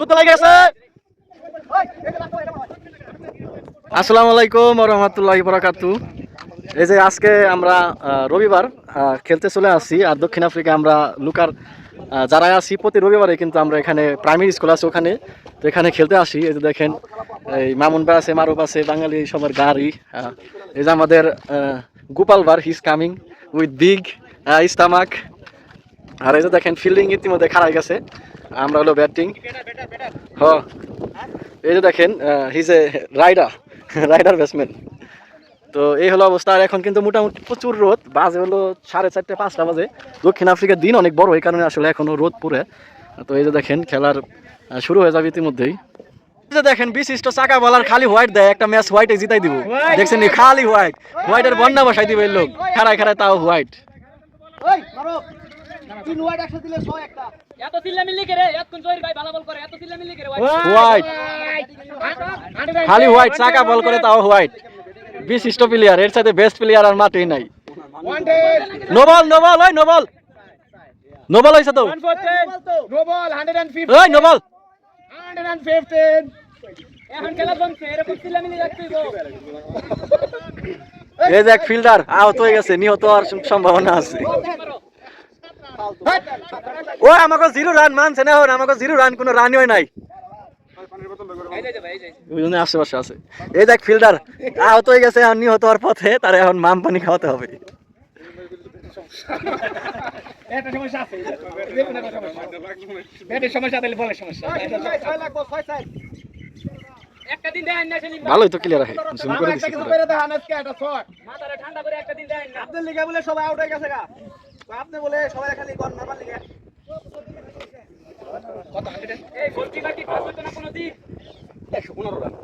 যুদ্ধ লাগে গেছে। আসসালামু আলাইকুম রহমতুল্লাহি বরাকাতু এই যে আজকে আমরা রবিবার খেলতে চলে আসি আর দক্ষিণ আফ্রিকা আমরা লুকার যারা আছি প্রতি রবিবারে কিন্তু আমরা এখানে প্রাইমারি স্কুল আছে ওখানে, তো এখানে খেলতে আসি। এই যে দেখেন, এই মামুন ভাই আছে, মারুফ আছে, বাঙালি সবার গাড়ি এই যে আমাদের গোপাল বার হিজ কামিং উইথ বিগ ইস্তামাক আর এই যে দেখেন ফিল্ডিং ইতিমধ্যে খারাই গেছে। আমরা হলো ব্যাটিং। হ। এই যে দেখেন his a rider rider batsman তো এই হলো অবস্থা। আর এখন কিন্তু মোটামুটি প্রচুর রোদ। বাজে হলো সাড়ে চারটে পাঁচটা বাজে। দক্ষিণ আফ্রিকার দিন অনেক বড় এই কারণে আসলে এখনও রোদ পড়ে। তো এই যে দেখেন খেলার শুরু হয়ে যাবে ইতিমধ্যেই। যে দেখেন বিশিষ্ট চাকা বলার খালি হোয়াইট দেয়। একটা ম্যাচ হোয়াইটে জিতাই দিব। দেখছেন খালি হোয়াইট। হোয়াইটের বন্যা বসাই দিবে এই লোক। খারায় খারায় তাও হোয়াইট। এত চিল্লামিল্লি করে এতক্ষণ জহির ভাই ভালো বল করে এত চিল্লামিল্লি করে হোয়াইট খালি হোয়াইট চাকা বল করে তাও হোয়াইট বিশিষ্ট প্লেয়ার এর সাথে বেস্ট প্লেয়ার আর মাঠেই নাই। নোবল নোবল ওই নোবল নোবল হয়েছে তো। No ball, 115, ওই নোবল 115. এখন খেলা জমছে এরকম চিল্লামিল্লি রাখতেই এই যে এক ফিল্ডার আহত হয়ে গেছে নিহত হওয়ার সম্ভাবনা আছে। ওই আমাকে জিরো রান মানছে না আমাকে জিরো রান কোনো রানই হয় নাই। আশেপাশে আছে। এই দেখ ফিল্ডার আহত হয়ে গেছে এখন নিহত হওয়ার পথে তার এখন মাম পানি খাওয়াতে হবে। ভালোই তো ক্লিয়ার আছে জুম করে দিছি ঠান্ডা করে একটা দিন লিগে বলে সবাই আউট হয়ে গেছে গা। আপনি বলে সবাই খালি গন মারবার লিগে এই গোলকি বাকি পাস হতো না কোনো দিন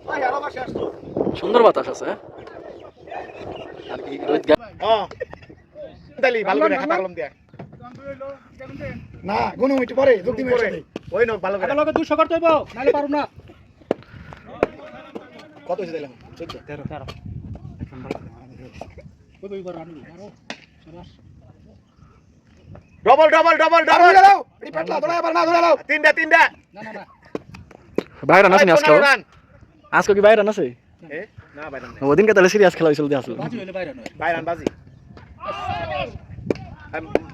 ভাই আরও আসতো। সুন্দর বাতাস আছে হ্যাঁ? আর কি রোহিত গা- তাহলে ভালো করে খাতা কলম দিয়া। না গুনো মিটি পরে যোগ ওই নো ভালো করে। লগে 200 করতে হইব নালে পারুম না। কত হইছে দিলাম 14 13 13 কত হইব রানি? ডবল ডবল ডবল ডবল দাও এটি পাটলা ধরে আবার না ধরে দাও তিনটা তিনটা না না না বাইরে রান আছে আজকে আজকে কি বাইরে রান আছে এ না ওদিনকে তাহলে সিরিয়াস খেলা হয়েছিল দিয়ে আসলো বাজি হইলে বাইরান বাইরান বাজি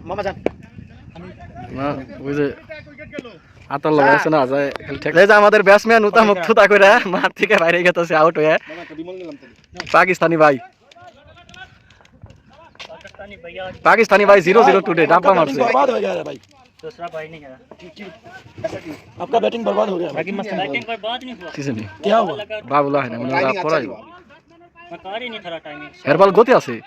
মামা যান না ওই যে আতার লগা আছে না যায় এই যে আমাদের ব্যাটসম্যান উতা মুখ থুতা করে মাঠ থেকে বাইরে গেছে আউট হয়ে পাকিস্তানি ভাই पाकिस्तानी भाई जीरो जीरो टूडे डापा मार से बर्बाद हो गया है भाई दूसरा भाई नहीं है आपका बैटिंग बर्बाद हो गया बैटिंग मस्त बैटिंग कोई बात नहीं हुआ किसी नहीं क्या हुआ बाबूला है ना मतलब आप पड़ा मकारी नहीं थरा टाइमिंग हर बॉल गोते आसे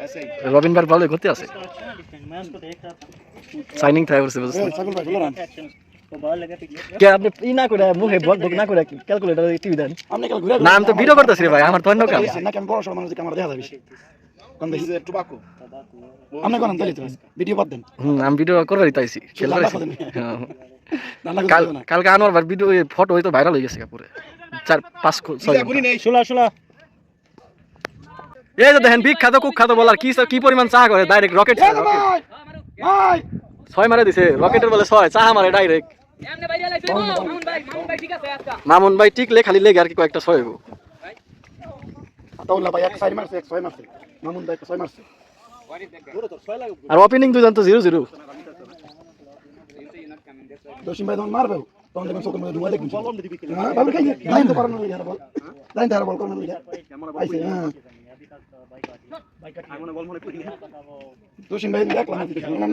ऐसे ही रॉबिन बार बॉल गोते आसे मैं उसको देख रहा था साइनिंग था उससे बस सगुल भाई बोलो राम क्या আপনি ই না করে মুখে বক না করে ক্যালকুলেটর টিভি দেন আপনি ক্যালকুলেটর না আমি তো ভিডিও করতেছি রে ভাই আমার তো অন্য কাজ না কেন বড় সব মানুষ আমার দেখা যাবে কোন বেশি টুবাকু কালকে পাঁচ বিখ্যাত কুখ্যাত বলার কি কি পরিমাণ চা করে ডাইরেক্ট রকেট ছয় মারে দিছে রকেটের বলে ছয় চা মারে ডাইরেক্ট মামুন ভাই ঠিক লে খালি লেগে আর কি কয়েকটা ছয় হব ভাই এক ছয় মারছে এক ছয় মারছে। মামুন ভাই ছয় মারছে। আর ওপেনিং তুই জানতো জিরো জিরো দশম ভাই তখন মারবে তখন দেখবেন চোখের মধ্যে ঢুকা দেখবেন ভালো খাই লাইন তো পারানো হয়ে বল। লাইন তো বল করানো হয়ে আইছে হ্যাঁ দশম ভাই দেখলাম